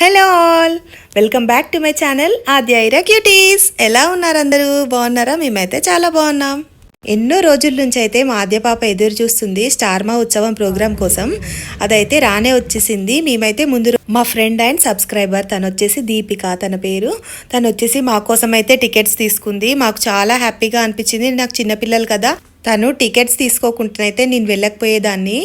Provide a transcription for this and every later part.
Hello all. Welcome back to my channel Adyayira cuties. ఎలా ఉన్నారు అందరూ? బాగున్నారా? మేమైతే చాలా బాగున్నాం. ఎన్నో రోజుల నుంచి అయితే మా ఆద్య పాప ఎదురు చూస్తుంది స్టార్ మా ఉత్సవం ప్రోగ్రామ్ కోసం. అదైతే రానే వచ్చేసింది. మేమైతే ముందు మా ఫ్రెండ్ అండ్ సబ్స్క్రైబర్ తను వచ్చేసి దీపిక తన పేరు. తను వచ్చేసి మా కోసం అయితే టికెట్స్ తీసుకుంది. మాకు చాలా హ్యాపీగా అనిపించింది. నాకు చిన్నపిల్లలు కదా. తను టికెట్స్ తీసుకోకుండానైతే నేను వెళ్ళకపోయేదాన్ని.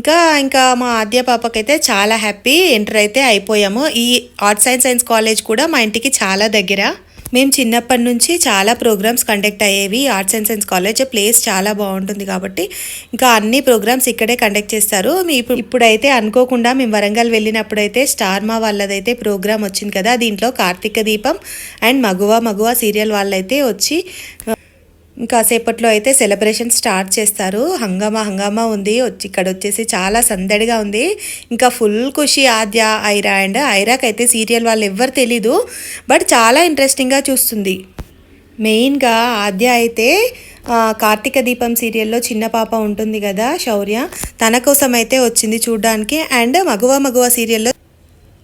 ఇంకా ఇంకా మా ఆద్య పాపకైతే చాలా హ్యాపీ ఎంటర్ అయితే అయిపోయాము. ఈ ఆర్ట్స్ అండ్ సైన్స్ కాలేజ్ కూడా మా ఇంటికి చాలా దగ్గర. మేము చిన్నప్పటి నుంచి చాలా ప్రోగ్రామ్స్ కండక్ట్ అయ్యేవి. Arts and science college place చాలా బాగుంటుంది కాబట్టి ఇంకా అన్ని ప్రోగ్రామ్స్ ఇక్కడే కండక్ట్ చేస్తారు. మీ ఇప్పుడు ఇప్పుడైతే అనుకోకుండా మేము వరంగల్ వెళ్ళినప్పుడైతే స్టార్ మా వాళ్ళదైతే ప్రోగ్రామ్ వచ్చింది కదా దీంట్లో కార్తీక దీపం అండ్ మగువ మగువ సీరియల్ వాళ్ళైతే వచ్చి ఇంకా సేపట్లో అయితే సెలబ్రేషన్ స్టార్ట్ చేస్తారు. హంగామా హంగామా ఉంది. వచ్చి ఇక్కడ వచ్చేసి చాలా సందడిగా ఉంది. ఇంకా full Kushi Aadya Aira and ఐరాకి అయితే సీరియల్ వాళ్ళు ఎవ్వరు తెలీదు. బట్ చాలా ఇంట్రెస్టింగ్గా చూస్తుంది. మెయిన్గా ఆద్య అయితే కార్తీక దీపం సీరియల్లో చిన్న పాప ఉంటుంది కదా శౌర్య. తన కోసం అయితే వచ్చింది చూడడానికి. అండ్ మగువ మగువ సీరియల్లో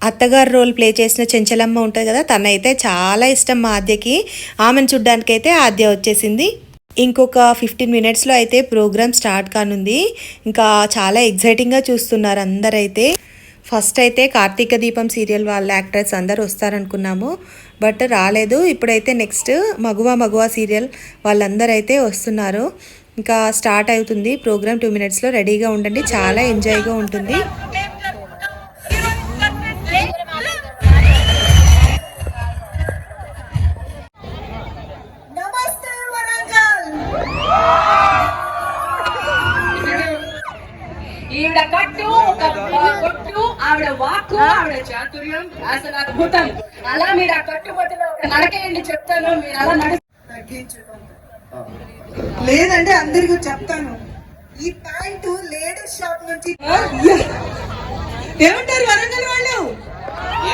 అత్తగారు రోల్ ప్లే చేసిన చెంచలమ్మ ఉంటుంది కదా తనైతే చాలా ఇష్టం మా ఆద్యకి. ఆమెను చూడ్డానికైతే అయితే ఆద్య వచ్చేసింది. ఇంకొక ఫిఫ్టీన్ మినిట్స్లో అయితే ప్రోగ్రామ్ స్టార్ట్ కానుంది. ఇంకా చాలా ఎగ్జైటింగ్గా చూస్తున్నారు అందరైతే. ఫస్ట్ అయితే కార్తీక దీపం సీరియల్ వాళ్ళ యాక్టర్స్ అందరు వస్తారనుకున్నాము. బట్ రాలేదు. ఇప్పుడైతే నెక్స్ట్ మగువ మగువ సీరియల్ వాళ్ళందరూ అయితే వస్తున్నారు. ఇంకా స్టార్ట్ అవుతుంది. ప్రోగ్రామ్ టూ మినిట్స్లో రెడీగా ఉండండి. చాలా ఎంజాయ్గా ఉంటుంది. ఈవిడ కట్టు ఒక కొట్టు ఆవిడ వాక్కు ఆవిడ చాతుర్యం అసలు అద్భుతం. అలా మీరు ఆ కట్టుబొట్టులో ఒక నడకేయండి చెప్తాను మీరు అలా నడు లేదంటే అందరికి చెప్తాను. ఈ ప్యాంటు లేడీస్ షాప్ నుంచి ఏమంటారు వరంగల్ వాళ్ళు? ఈ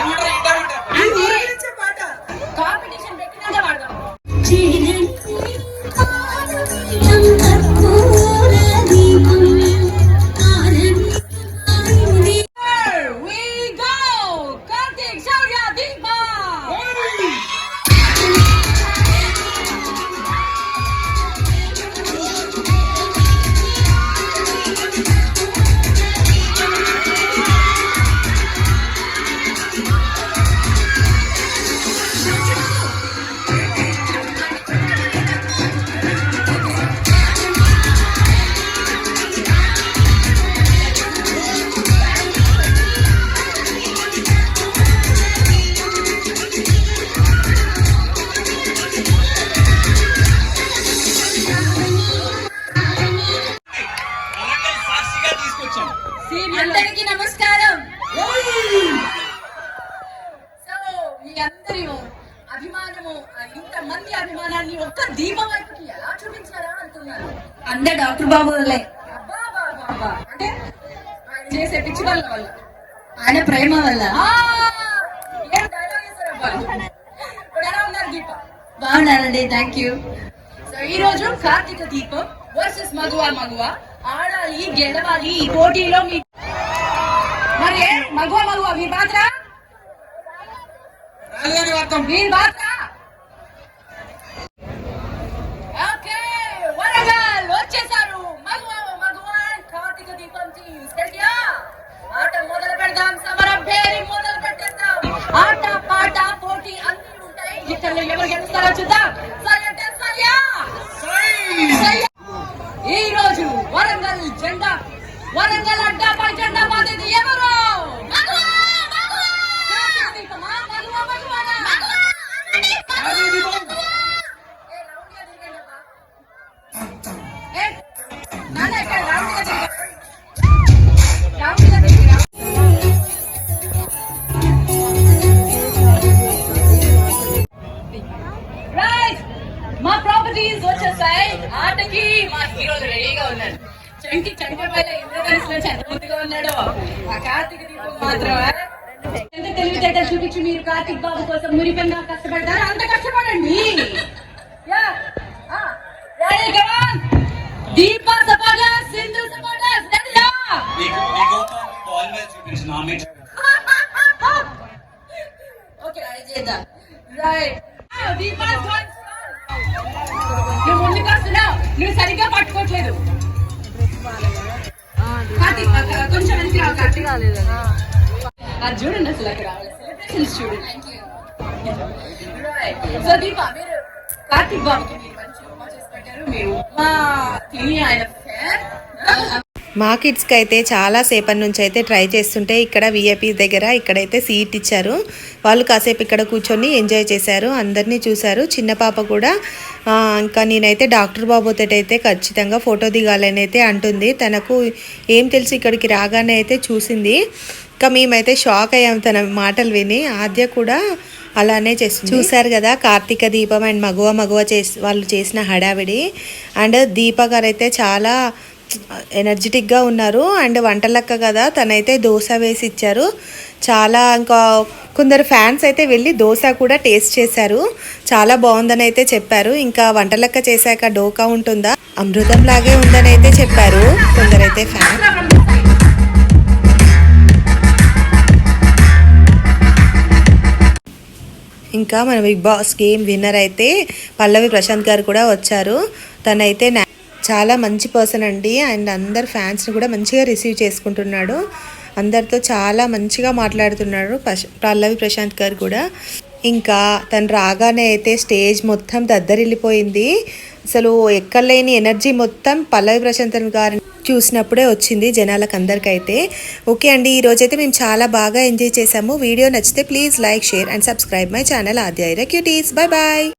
అందరికీ నమస్కారం. సో మీ అందరి అభిమానము ఆ ఇంతమంది అభిమానాన్ని ఒక్క దీపం వైపుకి ఎలా చూపించారా అంటున్నారు. అందరు డాక్టర్ బాబు. అంటే ఆయన చేసే పిచ్చి వల్ల వల్ల. ఆయన ప్రేమ వల్ల. బాగున్నానండి థ్యాంక్ యూ ఈ రోజు కార్తీక దీపం వర్సెస్ మగువ మగువ. ఆడాలి గెలవాలి ఈ పోటీలో మీ మరి? మగువ మగువ మీ పాత్ర? మీ పాత్ర? ఆట పాట పోటీ అన్ని ఉంటాయి. ఎవరు గెలుస్తారో చూద్దాం సై అంటే సయ్యా సయ్యా. ఈ రోజు వరంగల్ జెండా వరంగల్ అడ్డాపై జెండా బాధేది ఎవరు చంద్రముద్దుగా ఉన్నాడు. ఆ కార్తీక దీపం మాత్రం ఎంత తెలివితేటలు చూపించి మీరు కార్తీక్ బాబు కోసం మురిపెంగా కష్టపడతారు? అంత కష్టపడండి. దీప సపోర్టర్స్ సింధు చేద్దాం. రైట్ నువ్వు ముందుకు వస్తున్నావు. నువ్వు సరిగ్గా పట్టుకోవట్లేదు. కొంచెం వెనక్కి రా, కార్తీక్. అది చూడండి అసలు అక్కడ సెలబ్రేషన్స్ చూడండి సో దీప మీరు కార్తీక్ బాబుకి మీరు మంచి ఉప్మా చేసి పెట్టారు మీరు ఉప్మా తిని ఆయన fan. మా కిడ్స్కి అయితే చాలా సేపటి నుంచి అయితే ట్రై చేస్తుంటే ఇక్కడ విఐపీ దగ్గర ఇక్కడైతే సీట్ ఇచ్చారు. వాళ్ళు కాసేపు ఇక్కడ కూర్చొని ఎంజాయ్ చేశారు. అందరినీ చూశారు. చిన్న పాప కూడా ఇంకా నేనైతే డాక్టర్ బాబుతో అయితే ఖచ్చితంగా ఫోటో దిగాలని అయితే అంటుంది. తనకు ఏం తెలుసు ఇక్కడికి రాగానే అయితే చూసింది. ఇంకా మేమైతే షాక్ అయ్యాం తన మాటలు విని. ఆద్య కూడా అలానే చేస్తుంది. చూశారు కదా కార్తీక దీపం అండ్ మగువ మగువ చేసి వాళ్ళు చేసిన హడావిడి. అండ్ దీప గారు అయితే చాలా ఎనర్జెటిక్గా ఉన్నారు. అండ్ వంటలక్క కదా తనైతే దోశ వేసి ఇచ్చారు. చాలా ఇంకా కొందరు ఫ్యాన్స్ అయితే వెళ్ళి దోశ కూడా టేస్ట్ చేశారు. చాలా బాగుందని అయితే చెప్పారు. ఇంకా వంటలక్క చేశాక డోకా ఉంటుందా? అమృతం లాగే ఉందని అయితే చెప్పారు. కొందరైతే ఫ్యాన్. ఇంకా మన బిగ్ బాస్ గేమ్ విన్నర్ అయితే పల్లవి ప్రశాంత్ గారు కూడా వచ్చారు. తనైతే చాలా మంచి పర్సన్ అండి. అండ్ అందరు ఫ్యాన్స్ని కూడా మంచిగా రిసీవ్ చేసుకుంటున్నాడు. అందరితో చాలా మంచిగా మాట్లాడుతున్నాడు పల్లవి ప్రశాంత్ గారు కూడా. ఇంకా తను రాగానే అయితే స్టేజ్ మొత్తం దద్దరిల్లిపోయింది. అసలు ఎక్కలేని ఎనర్జీ మొత్తం పల్లవి ప్రశాంత్ గారిని చూసినప్పుడే వచ్చింది జనాలకు అందరికైతే. ఓకే అండి ఈ రోజైతే మేము చాలా బాగా ఎంజాయ్ చేసాము వీడియో నచ్చితే please like share and subscribe my channel Adyayira cuties. Bye bye.